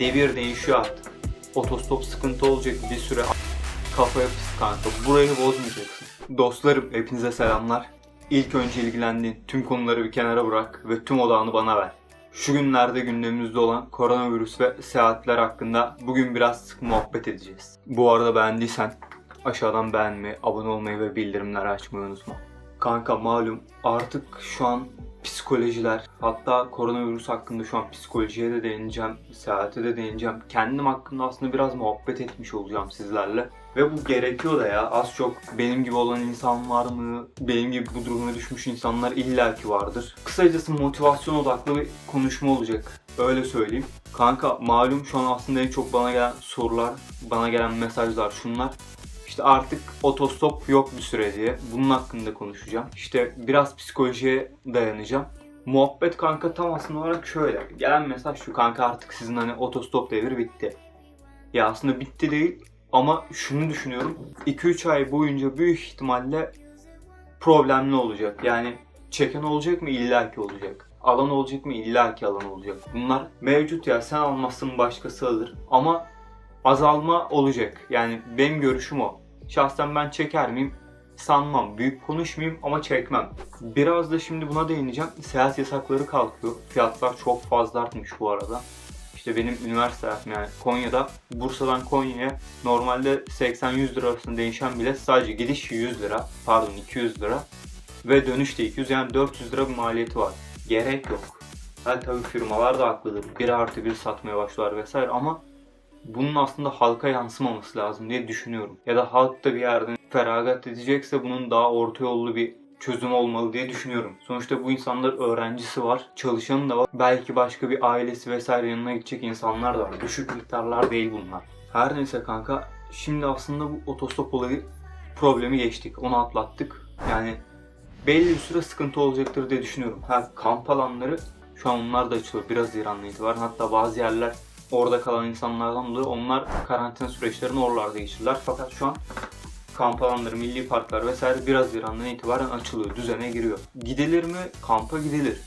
Devir değişiyor artık. Otostop sıkıntı olacak bir süre. Kafaya pis kanka. Burayı bozmayacaksın. Dostlarım hepinize selamlar. İlk önce ilgilendiğin tüm konuları bir kenara bırak ve tüm odağını bana ver. Şu günlerde gündemimizde olan koronavirüs ve seyahatler hakkında bugün biraz sık muhabbet edeceğiz. Bu arada beğendiysen aşağıdan beğenmeyi, abone olmayı ve bildirimleri açmayı unutma. Kanka malum artık şu an psikolojiler hatta koronavirüs hakkında şu an psikolojiye de değineceğim, seyahate de değineceğim. Kendim hakkında aslında biraz muhabbet etmiş olacağım sizlerle. Ve bu gerekiyor da ya. Az çok benim gibi olan insan var mı? Benim gibi bu duruma düşmüş insanlar illaki vardır. Kısacası motivasyon odaklı bir konuşma olacak. Öyle söyleyeyim. Kanka malum şu an aslında en çok bana gelen sorular, bana gelen mesajlar şunlar. İşte artık otostop yok bir süre diye. Bunun hakkında konuşacağım. İşte biraz psikolojiye dayanacağım. Muhabbet kanka tam aslında olarak şöyle. Gelen mesaj şu kanka artık sizin hani otostop devri bitti. Ya aslında bitti değil ama şunu düşünüyorum. 2-3 ay boyunca büyük ihtimalle problemli olacak. Yani çeken olacak mı? İlla ki olacak. Alan olacak mı? İlla ki alan olacak. Bunlar mevcut ya sen almazsın başkası alır. Ama azalma olacak. Yani benim görüşüm o. Şahsen ben çeker miyim? Sanmam. Büyük konuşmayayım ama çekmem. Biraz da şimdi buna değineceğim. Seyahat yasakları kalkıyor. Fiyatlar çok fazla artmış bu arada. İşte benim üniversite yani Konya'da Bursa'dan Konya'ya normalde 80-100 lira arasında değişen bilet sadece gidiş 100 lira pardon 200 lira ve dönüş de 200 yani 400 lira bir maliyeti var. Gerek yok. Yani tabii firmalar da haklıdır. Bir artı bir satmaya başlar vesaire ama bunun aslında halka yansımaması lazım diye düşünüyorum. Ya da halk da bir yerden feragat edecekse bunun daha orta yollu bir çözüm olmalı diye düşünüyorum. Sonuçta bu insanlar öğrencisi var, çalışanı da var. Belki başka bir ailesi vesaire yanına gidecek insanlar da var. Düşük miktarlar değil bunlar. Her neyse kanka şimdi aslında bu otostop olayı problemi geçtik. Onu atlattık. Yani belli bir süre sıkıntı olacaktır diye düşünüyorum. Ha kamp alanları şu an onlar da açılıyor. Biraz İran'la itibaren. Hatta bazı yerler orada kalan insanlardan dolayı onlar karantina süreçlerini oralarda geçirdiler. Fakat şu an kamp alanları, milli parklar vesaire biraz İran'dan itibaren açılıyor, düzene giriyor. Gidilir mi? Kampa gidilir.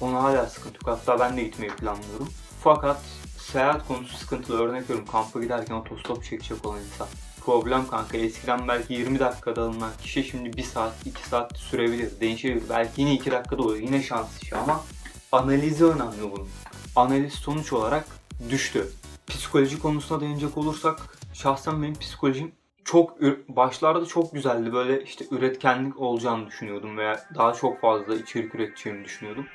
Ona hala sıkıntı yok. Hatta ben de gitmeyi planlıyorum. Fakat seyahat konusu sıkıntılı. Örnek veriyorum kampa giderken otostop çekecek olan insan. Problem kanka eskiden belki 20 dakikada alınan kişi şimdi 1 saat, 2 saat sürebilir, değişebilir. Belki yine 2 dakikada oluyor. Yine şans işi ama analizi önemli bunun. Analiz sonuç olarak düştü. Psikoloji konusuna değinecek olursak şahsen benim psikolojim çok başlarda çok güzeldi. Böyle işte üretkenlik olacağını düşünüyordum veya daha çok fazla içerik üreteceğimi düşünüyordum.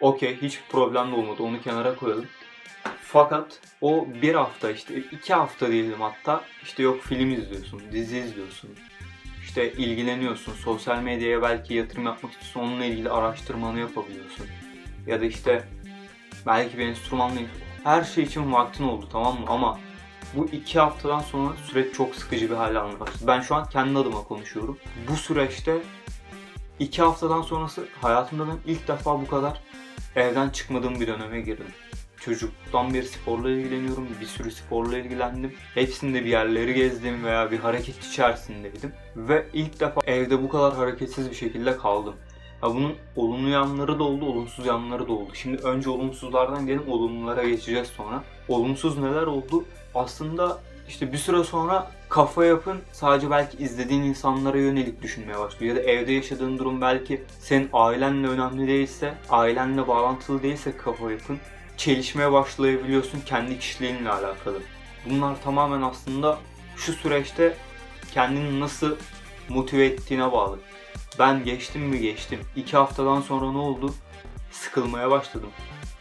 Okey hiç problem de olmadı. Onu kenara koyalım. Fakat o bir hafta işte iki hafta diyelim hatta işte yok film izliyorsun, dizi izliyorsun. işte ilgileniyorsun. Sosyal medyaya belki yatırım yapmak istiyorsun. Onunla ilgili araştırmanı yapabiliyorsun. Ya da işte belki bir enstrümanla. Her şey için vaktin oldu tamam mı? Ama bu iki haftadan sonra süreç çok sıkıcı bir hale almaya başladı. Ben şu an kendi adıma konuşuyorum. Bu süreçte iki haftadan sonrası hayatımda ben ilk defa bu kadar evden çıkmadığım bir döneme girdim. Çocukluktan beri sporla ilgileniyorum. Bir sürü sporla ilgilendim. Hepsinde bir yerleri gezdim veya bir hareket içerisindeydim. Ve ilk defa evde bu kadar hareketsiz bir şekilde kaldım. Ya bunun olumlu yanları da oldu, olumsuz yanları da oldu. Şimdi önce olumsuzlardan gelin olumlulara geçeceğiz sonra. Olumsuz neler oldu? Aslında işte bir süre sonra kafa yapın sadece belki izlediğin insanlara yönelik düşünmeye başlıyor. Ya da evde yaşadığın durum belki senin ailenle önemli değilse, ailenle bağlantılı değilse kafa yapın. Çelişmeye başlayabiliyorsun kendi kişiliğinle alakalı. Bunlar tamamen aslında şu süreçte kendini nasıl motive ettiğine bağlı. Ben geçtim mi geçtim. İki haftadan sonra ne oldu? Sıkılmaya başladım.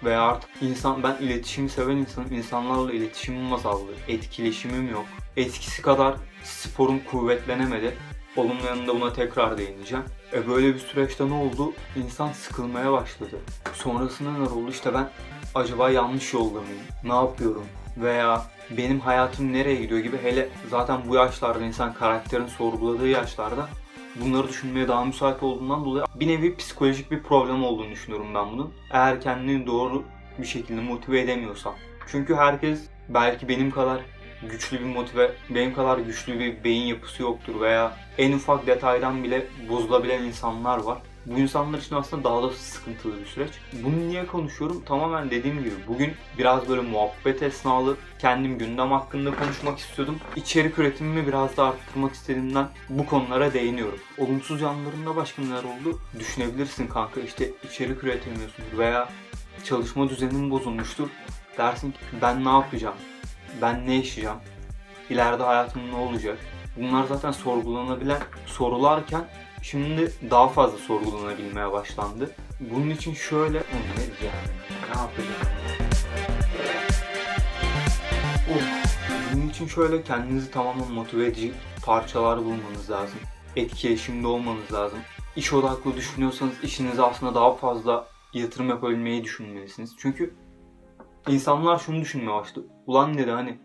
Veya artık insan, ben iletişimi seven insanım. İnsanlarla iletişimim azaldı. Etkileşimim yok. Eskisi kadar sporum kuvvetlenemedi. Olumlu yanında buna tekrar değineceğim. E böyle bir süreçte ne oldu? İnsan sıkılmaya başladı. Sonrasında ne oldu? İşte ben acaba yanlış yolda mıyım? Ne yapıyorum? Veya benim hayatım nereye gidiyor gibi hele zaten bu yaşlarda insan karakterin sorguladığı yaşlarda bunları düşünmeye daha müsait olduğundan dolayı bir nevi psikolojik bir problem olduğunu düşünüyorum ben bunun. Eğer kendini doğru bir şekilde motive edemiyorsan. Çünkü herkes belki benim kadar güçlü bir motive, benim kadar güçlü bir beyin yapısı yoktur veya en ufak detaydan bile bozulabilen insanlar var. Bu insanlar için aslında daha da sıkıntılı bir süreç. Bunu niye konuşuyorum? Tamamen dediğim gibi bugün biraz böyle muhabbet esnalı kendim gündem hakkında konuşmak istiyordum. İçerik üretimimi biraz daha arttırmak istediğimden bu konulara değiniyorum. Olumsuz yanlarında başka neler oldu? Düşünebilirsin kanka işte içerik üretemiyorsun veya çalışma düzenin bozulmuştur. Dersin ki ben ne yapacağım? Ben ne yaşayacağım? İleride hayatım ne olacak? Bunlar zaten sorgulanabilen sorularken şimdi daha fazla sorgulanabilmeye başlandı. Bunun için şöyle ne yani ne yapacağım? Of. Bunun için şöyle kendinizi tamamen motive edici parçalar bulmanız lazım. Etkileşimde olmanız lazım. İş odaklı düşünüyorsanız işinize aslında daha fazla yatırım yapabilmeyi düşünmelisiniz. Çünkü insanlar şunu düşünmeye başladı. Ulan dedi hani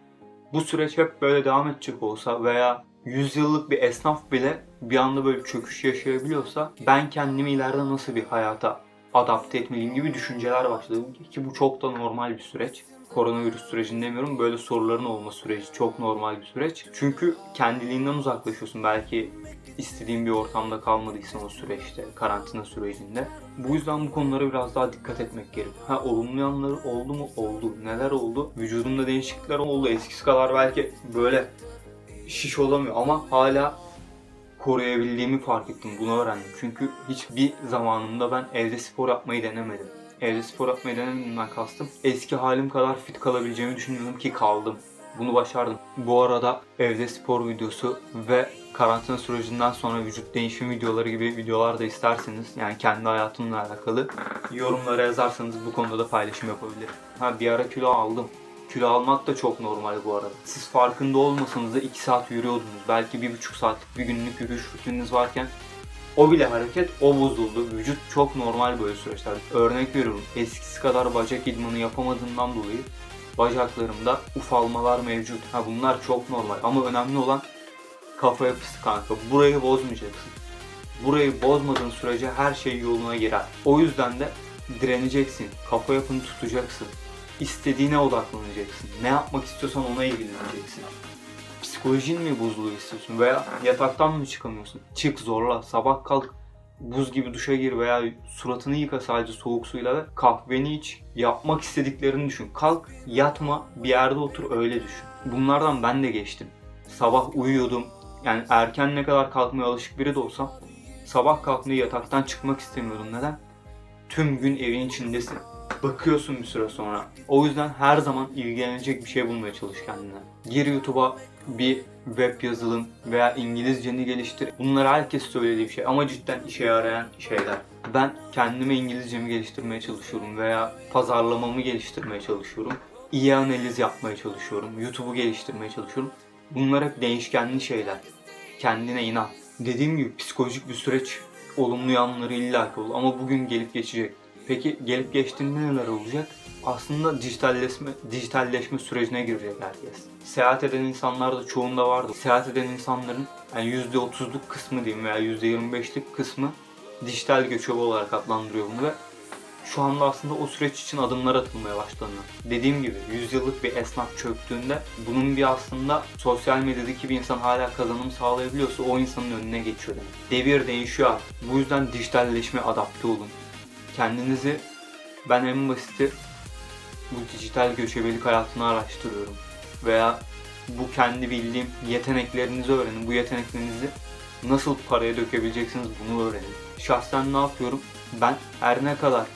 bu süreç hep böyle devam edecek olsa veya 100 yıllık bir esnaf bile bir anda böyle çöküş yaşayabiliyorsa ben kendimi ileride nasıl bir hayata adapte etmeliyim gibi düşünceler başladı. Ki bu çok da normal bir süreç. Koronavirüs sürecini demiyorum. Böyle soruların olma süreci çok normal bir süreç. Çünkü kendiliğinden uzaklaşıyorsun. Belki istediğin bir ortamda kalmadıysan o süreçte, karantina sürecinde. Bu yüzden bu konulara biraz daha dikkat etmek gerekiyor. Ha olumlu yanları oldu mu? Oldu. Neler oldu? Vücudumda değişiklikler oldu. Eskisi kadar belki böyle şiş olamıyor ama hala koruyabildiğimi fark ettim. Bunu öğrendim. Çünkü hiçbir zamanımda ben evde spor yapmayı denemedim. Evde spor yapmayı denemediğimden kastım. Eski halim kadar fit kalabileceğimi düşünüyordum ki kaldım. Bunu başardım. Bu arada evde spor videosu ve karantina sürecinden sonra vücut değişim videoları gibi videolar da isterseniz yani kendi hayatımla alakalı yorumlara yazarsanız bu konuda da paylaşım yapabilirim. Ha bir ara kilo aldım. Kilo almak da çok normal bu arada. Siz farkında olmasanız da 2 saat yürüyordunuz. Belki 1,5 saatlik bir günlük yürüyüş rutininiz varken o bile hareket, o bozuldu. Vücut çok normal böyle süreçler. Örnek veriyorum, eskisi kadar bacak idmanı yapamadığımdan dolayı bacaklarımda ufalmalar mevcut. Ha bunlar çok normal ama önemli olan kafa yapısı kanka. Burayı bozmayacaksın. Burayı bozmadığın sürece her şey yoluna girer. O yüzden de direneceksin. Kafa yapını tutacaksın. İstediğine odaklanacaksın. Ne yapmak istiyorsan ona ilgileneceksin. Psikolojin mi bozuluyor istiyorsun veya yataktan mı çıkamıyorsun? Çık zorla, sabah kalk, buz gibi duşa gir veya suratını yıka sadece soğuk suyla ve kahveni iç. Yapmak istediklerini düşün. Kalk, yatma, bir yerde otur öyle düşün. Bunlardan ben de geçtim. Sabah uyuyordum. Yani erken ne kadar kalkmaya alışık biri de olsam sabah kalkmayı yataktan çıkmak istemiyordum. Neden? Tüm gün evin içindesin. Bakıyorsun bir süre sonra. O yüzden her zaman ilgilenecek bir şey bulmaya çalış kendine. Gir YouTube'a bir web yazılım veya İngilizceni geliştir. Bunlar herkes söylediği bir şey ama cidden işe yarayan şeyler. Ben kendime İngilizcemi geliştirmeye çalışıyorum veya pazarlamamı geliştirmeye çalışıyorum. İyi analiz yapmaya çalışıyorum. YouTube'u geliştirmeye çalışıyorum. Bunlar hep değişkenli şeyler. Kendine inan. Dediğim gibi psikolojik bir süreç olumlu yanları illaki olur ama bugün gelip geçecek. Peki gelip geçtiğinde neler olacak? Aslında dijitalleşme, dijitalleşme sürecine girecek herkes. Seyahat eden insanlar da çoğunda vardı. Seyahat eden insanların yani %30'luk kısmı diyeyim veya %25'lik kısmı dijital göçebe olarak adlandırıyor bunu ve şu anda aslında o süreç için adımlar atılmaya başlanıyor. Dediğim gibi 100 yıllık bir esnaf çöktüğünde bunun bir aslında sosyal medyadaki bir insan hala kazanım sağlayabiliyorsa o insanın önüne geçiyor demek. Devir değişiyor. Bu yüzden dijitalleşme adapte olun. Kendinizi ben en basiti bu dijital göçebelik hayatını araştırıyorum. Veya bu kendi bildiğim yeteneklerinizi öğrenin. Bu yeteneklerinizi nasıl paraya dökebileceksiniz bunu öğrenin. Şahsen ne yapıyorum? Ben her ne kadar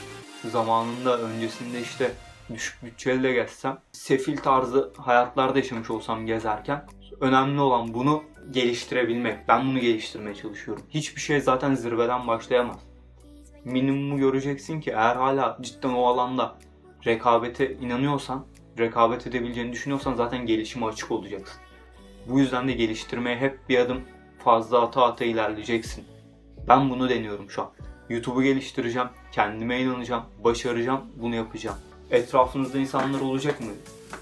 zamanında öncesinde işte düşük bütçeli de gezsem, sefil tarzı hayatlarda yaşamış olsam gezerken önemli olan bunu geliştirebilmek. Ben bunu geliştirmeye çalışıyorum. Hiçbir şey zaten zirveden başlayamaz. Minimumu göreceksin ki eğer hala cidden o alanda rekabete inanıyorsan, rekabet edebileceğini düşünüyorsan zaten gelişime açık olacaksın. Bu yüzden de geliştirmeye hep bir adım fazla ata ata ilerleyeceksin. Ben bunu deniyorum şu an. YouTube'u geliştireceğim, kendime inanacağım, başaracağım, bunu yapacağım. Etrafınızda insanlar olacak mı?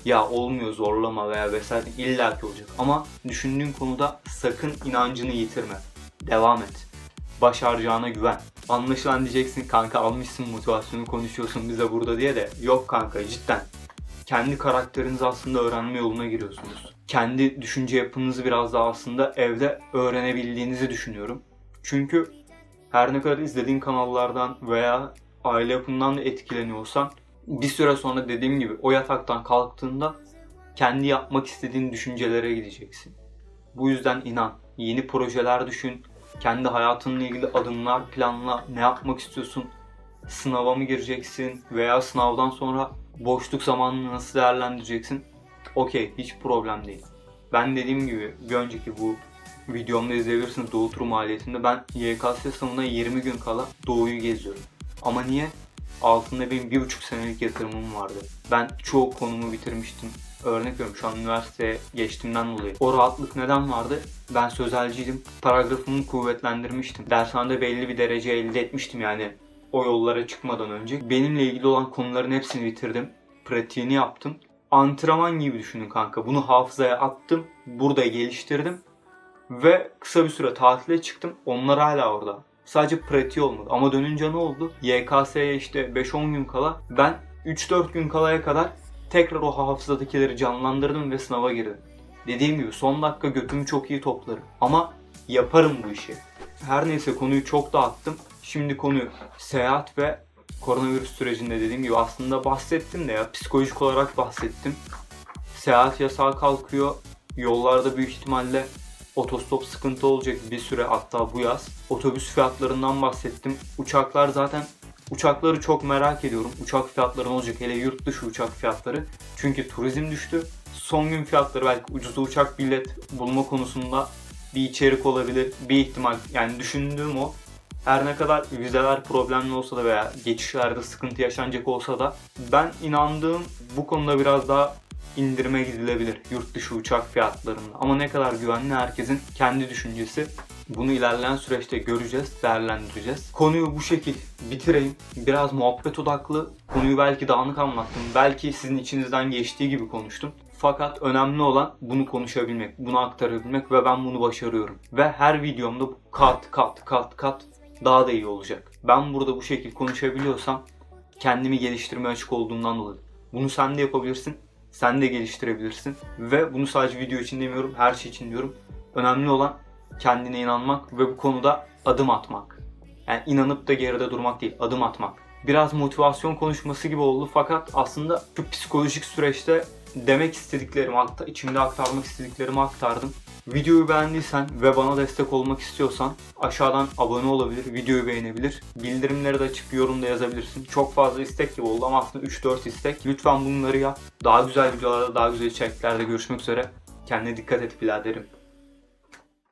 Ya olmuyor zorlama veya vesaire illa ki olacak. Ama düşündüğün konuda sakın inancını yitirme. Devam et. Başaracağına güven. Anlaşılan diyeceksin kanka almışsın motivasyonu konuşuyorsun bize burada diye de yok kanka cidden. Kendi karakterinizi aslında öğrenme yoluna giriyorsunuz. Kendi düşünce yapınızı biraz daha aslında evde öğrenebildiğinizi düşünüyorum. Çünkü Her ne kadar izlediğin kanallardan veya aile yapından da etkileniyorsan bir süre sonra dediğim gibi o yataktan kalktığında kendi yapmak istediğin düşüncelere gideceksin. Bu yüzden inan, yeni projeler düşün, kendi hayatınla ilgili adımlar planla, ne yapmak istiyorsun, sınava mı gireceksin veya sınavdan sonra boşluk zamanını nasıl değerlendireceksin? Okey, hiç problem değil. Ben dediğim gibi bir önceki bu videomda izleyebilirsiniz Doğu Turu maliyetinde ben YKS sınavına 20 gün kala Doğu'yu geziyorum. Ama niye? Altında benim bir buçuk senelik yatırımım vardı. Ben çoğu konumu bitirmiştim. Örnek veriyorum şu an üniversiteye geçtiğimden dolayı. O rahatlık neden vardı? Ben sözelciydim. Paragrafımı kuvvetlendirmiştim. Dershanede belli bir derece elde etmiştim yani o yollara çıkmadan önce. Benimle ilgili olan konuların hepsini bitirdim. Pratiğini yaptım. Antrenman gibi düşünün kanka. Bunu hafızaya attım. Burada geliştirdim. Ve kısa bir süre tatile çıktım. Onlar hala orada. Sadece pratiği olmadı. Ama dönünce ne oldu? YKS'ye işte 5-10 gün kala ben 3-4 gün kalaya kadar tekrar o hafızadakileri canlandırdım ve sınava girdim. Dediğim gibi son dakika götümü çok iyi toplarım. Ama yaparım bu işi. Her neyse konuyu çok dağıttım. Şimdi konuyu seyahat ve koronavirüs sürecinde dediğim gibi aslında bahsettim de ya psikolojik olarak bahsettim. Seyahat yasağı kalkıyor. Yollarda büyük ihtimalle otostop sıkıntı olacak bir süre hatta bu yaz. Otobüs fiyatlarından bahsettim. Uçaklar zaten uçakları çok merak ediyorum. Uçak fiyatları ne olacak hele yurt dışı uçak fiyatları. Çünkü turizm düştü. Son gün fiyatları belki ucuzda uçak bilet bulma konusunda bir içerik olabilir. Bir ihtimal yani düşündüğüm o. Her ne kadar vizeler problemli olsa da veya geçişlerde sıkıntı yaşanacak olsa da ben inandığım bu konuda biraz daha indirime gidilebilir yurt dışı uçak fiyatlarında. Ama ne kadar güvenli herkesin kendi düşüncesi. Bunu ilerleyen süreçte göreceğiz, değerlendireceğiz. Konuyu bu şekil bitireyim. Biraz muhabbet odaklı. Konuyu belki dağınık anlattım. Belki sizin içinizden geçtiği gibi konuştum. Fakat önemli olan bunu konuşabilmek, bunu aktarabilmek ve ben bunu başarıyorum. Ve her videomda kat kat kat kat daha da iyi olacak. Ben burada bu şekilde konuşabiliyorsam kendimi geliştirmeye açık olduğumdan dolayı. Bunu sen de yapabilirsin. Sen de geliştirebilirsin. Ve bunu sadece video için demiyorum, her şey için diyorum. Önemli olan kendine inanmak ve bu konuda adım atmak. Yani inanıp da geride durmak değil, adım atmak. Biraz motivasyon konuşması gibi oldu fakat aslında şu psikolojik süreçte demek istediklerimi, akta- içimde aktarmak istediklerimi aktardım. Videoyu beğendiysen ve bana destek olmak istiyorsan aşağıdan abone olabilir, videoyu beğenebilir. Bildirimleri de açıp yorumda yazabilirsin. Çok fazla istek gibi oldu ama aslında 3-4 istek. Lütfen bunları yap. Daha güzel videolarda, daha güzel içeriklerde görüşmek üzere. Kendine dikkat et biraderim.